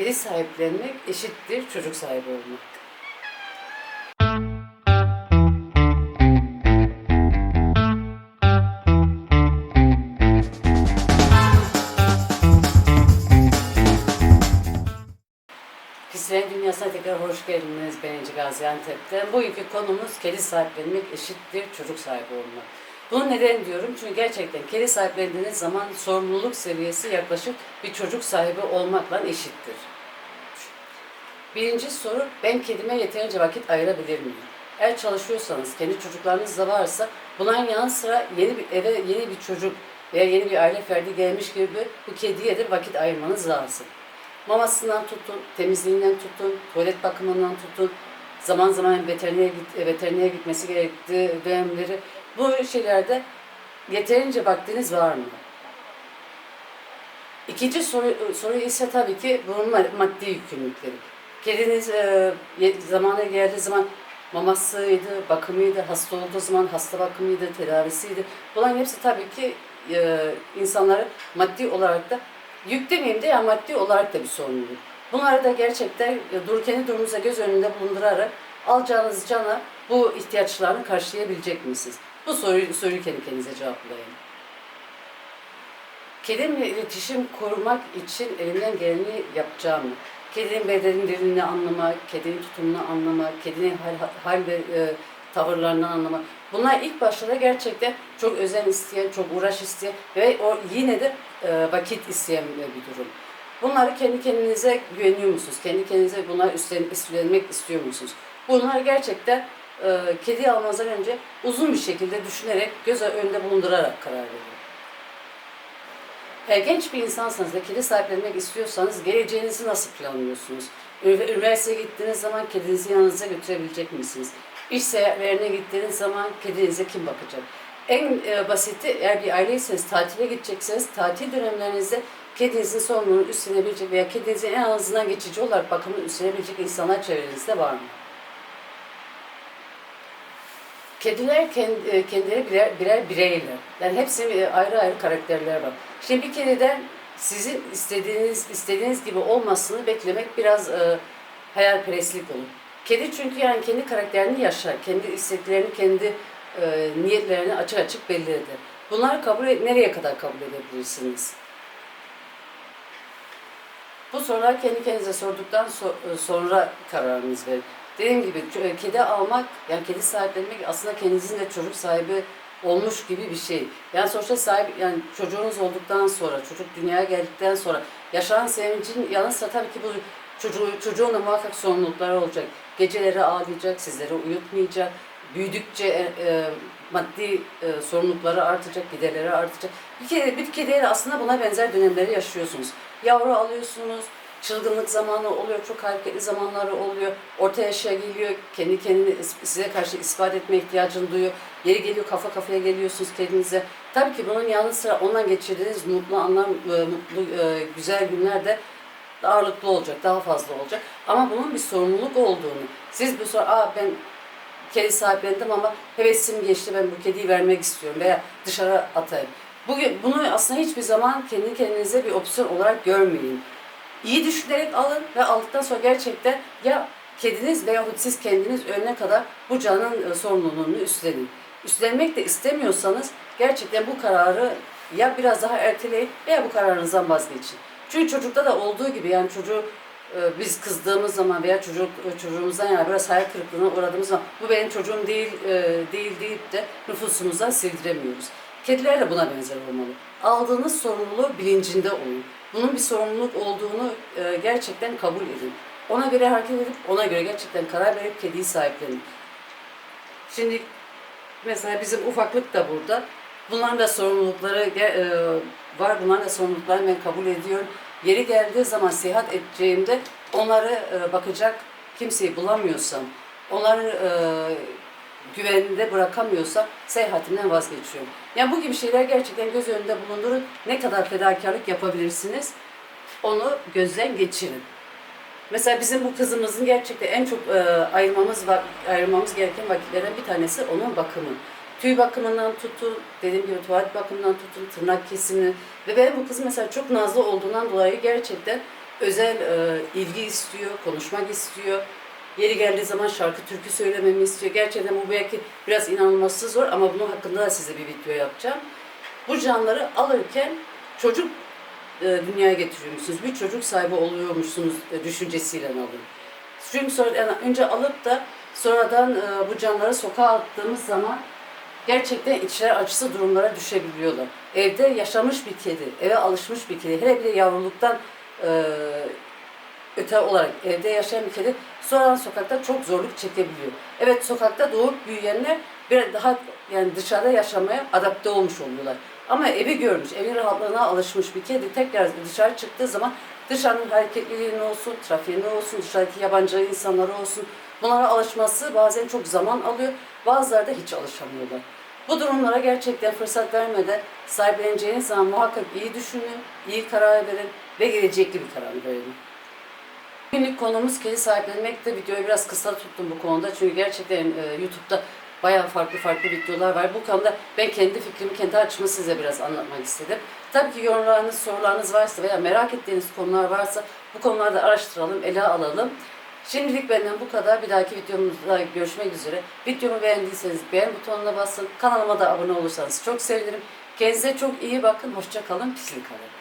Kedi sahiplenmek eşittir çocuk sahibi olmak. Pislerin Dünyası'na tekrar hoş geldiniz Beğenici Gaziantep'ten. Bugünkü konumuz kedi sahiplenmek eşittir çocuk sahibi olmak. Bunu neden diyorum? Çünkü gerçekten kedi sahiplendiğiniz zaman sorumluluk seviyesi yaklaşık bir çocuk sahibi olmakla eşittir. Birinci soru, ben kedime yeterince vakit ayırabilir miyim? Eğer çalışıyorsanız, kendi çocuklarınız da varsa, bunların yanı sıra yeni bir eve yeni bir çocuk veya yeni bir aile ferdi gelmiş gibi bu kediye de vakit ayırmanız lazım. Mamasından tutun, temizliğinden tutun, tuvalet bakımından tutun, zaman zaman veterinere, git, veterinere gitmesi gerektiği dönemleri, bu şeylerde yeterince vaktiniz var mı? İkinci soru, soru ise tabii ki bunun ma- maddi yükümlülükleri. Kediniz e, zamana geldiği zaman mamasıydı, bakımıydı, hasta olduğu zaman hasta bakımıydı, tedavisiydi. Bunların hepsi tabii ki e, insanları maddi olarak da yük demeyeyim de ya maddi olarak da bir sorumluluk. Bunları da gerçekten e, dur kendi durumunuza göz önünde bulundurarak alacağınız cana bu ihtiyaçlarını karşılayabilecek misiniz? Bu soruyu, soruyu kendi kendinize cevaplayın. Kedimle iletişim kurmak için elimden geleni yapacağım. Kedinin beden dilini anlamak, kedinin tutumunu anlamak, kedinin hal, hal ve e, tavırlarını anlamak. Bunlar ilk başlarda gerçekten çok özen isteyen, çok uğraş isteyen ve o yine de e, vakit isteyen bir durum. Bunları kendi kendinize güveniyor musunuz? Kendi kendinize bunlar üstlen, üstlenmek istiyor musunuz? Bunlar gerçekten e, kedi almanızdan önce uzun bir şekilde düşünerek, göz önünde bulundurarak karar verin. Eğer genç bir insansanız ve kedi sahiplenmek istiyorsanız geleceğinizi nasıl planlıyorsunuz? Ünivers- Üniversiteye gittiğiniz zaman kedinizi yanınıza götürebilecek misiniz? İş seyahatlerine gittiğiniz zaman kedinize kim bakacak? En e, basiti eğer bir aileyseniz tatile gidecekseniz tatil dönemlerinizde kedinizin sorumluluğunu üstlenebilecek veya kedinizin en azından geçici olarak bakımını üstlenebilecek insanlar çevrenizde var mı? Kediler kendi, kendileri birer, birer bireyler. Yani hepsinin e, ayrı ayrı karakterleri var. Şimdi bir kediden sizin istediğiniz istediğiniz gibi olmasını beklemek biraz e, hayalperestlik olur. Kedi çünkü yani kendi karakterini yaşar, kendi isteklerini, kendi e, niyetlerini açık açık belli eder. Bunları kabul et, nereye kadar kabul edebilirsiniz? Bu sorular kendi kendinize sorduktan so- sonra kararınız verin. Dediğim gibi kedi almak, yani kedi sahiplenmek aslında kendinizin de çocuk sahibi olmuş gibi bir şey. Yani sonuçta sahip, yani çocuğunuz olduktan sonra, çocuk dünyaya geldikten sonra yaşanan sevincin yanı sıra tabii ki bu çocuğu, çocuğun da muhakkak sorumlulukları olacak. Geceleri ağlayacak, sizleri uyutmayacak. Büyüdükçe e, e, maddi e, sorumlulukları artacak, giderleri artacak. Bir kedi, bir kediyle aslında buna benzer dönemleri yaşıyorsunuz. Yavru alıyorsunuz, çılgınlık zamanı oluyor, çok hareketli zamanları oluyor. Orta yaşa geliyor, kendi kendini size karşı ispat etme ihtiyacını duyuyor. Yeri geliyor, kafa kafaya geliyorsunuz kendinize. Tabii ki bunun yanı sıra ondan geçirdiğiniz mutlu anlar, e, mutlu, e, güzel günler de ağırlıklı olacak, daha fazla olacak. Ama bunun bir sorumluluk olduğunu, siz bu sonra, aa ben kedi sahiplendim ama hevesim geçti, ben bu kediyi vermek istiyorum veya dışarı atayım. Bugün bunu aslında hiçbir zaman kendi kendinize bir opsiyon olarak görmeyin. İyi düşünerek alın ve aldıktan sonra gerçekten ya kediniz veya siz kendiniz ölene kadar bu canın e, sorumluluğunu üstlenin. Üstlenmek de istemiyorsanız gerçekten bu kararı ya biraz daha erteleyin veya bu kararınızdan vazgeçin. Çünkü çocukta da olduğu gibi yani çocuğu e, biz kızdığımız zaman veya çocuk e, çocuğumuzdan yani biraz hayal kırıklığına uğradığımız zaman bu benim çocuğum değil değil deyip de nüfusumuzdan sildiremiyoruz. Kediler de buna benzer olmalı. Aldığınız sorumluluğu bilincinde olun. Bunun bir sorumluluk olduğunu e, gerçekten kabul edin. Ona göre hareket edip ona göre gerçekten karar verip kediyi sahiplenin. Şimdi mesela bizim ufaklık da burada. Bunların da sorumlulukları e, var. Bunların da sorumluluklarını ben kabul ediyorum. Yeri geldiği zaman seyahat edeceğimde onları e, bakacak kimseyi bulamıyorsam, onları e, güveninde bırakamıyorsam seyahatimden vazgeçiyorum. Yani bu gibi şeyler gerçekten göz önünde bulundurun. Ne kadar fedakarlık yapabilirsiniz onu gözden geçirin. Mesela bizim bu kızımızın gerçekten en çok e, ayırmamız va- ayırmamız gereken vakitlerden bir tanesi onun bakımı. Tüy bakımından tutun, dediğim gibi tuvalet bakımından tutun, tırnak kesimi. Ve benim bu kızım mesela çok nazlı olduğundan dolayı gerçekten özel e, ilgi istiyor, konuşmak istiyor. Yeri geldiği zaman şarkı türkü söylememi istiyor. Gerçekten bu belki biraz inanılması zor ama bunun hakkında da size bir video yapacağım. Bu canları alırken çocuk e, dünyaya getiriyormuşsunuz. Bir çocuk sahibi oluyormuşsunuz e, düşüncesiyle alın. Çünkü sonra yani önce alıp da sonradan e, bu canları sokağa attığımız zaman gerçekten içler acısı durumlara düşebiliyorlar. Evde yaşamış bir kedi, eve alışmış bir kedi, hele bir de yavruluktan e, öte olarak evde yaşayan bir kedi sonradan sokakta çok zorluk çekebiliyor. Evet sokakta doğup büyüyenler bir daha yani dışarıda yaşamaya adapte olmuş oluyorlar. Ama evi görmüş, evin rahatlığına alışmış bir kedi tekrar dışarı çıktığı zaman dışarının hareketliliği ne olsun, trafiği ne olsun, dışarıdaki yabancı insanları olsun bunlara alışması bazen çok zaman alıyor. Bazıları da hiç alışamıyorlar. Bu durumlara gerçekten fırsat vermeden sahipleneceğiniz zaman muhakkak iyi düşünün, iyi karar verin ve gelecekli bir karar verin. Bugünlük konumuz kedi sahiplenmekte. Videoyu biraz kısa tuttum bu konuda. Çünkü gerçekten e, YouTube'da bayağı farklı farklı videolar var. Bu konuda ben kendi fikrimi, kendi açımı size biraz anlatmak istedim. Tabii ki yorumlarınız, sorularınız varsa veya merak ettiğiniz konular varsa bu konularda araştıralım, ele alalım. Şimdilik benden bu kadar. Bir dahaki videomuzda görüşmek üzere. Videomu beğendiyseniz beğen butonuna basın. Kanalıma da abone olursanız çok sevinirim. Kendinize çok iyi bakın. Hoşça kalın. Pislik kalın.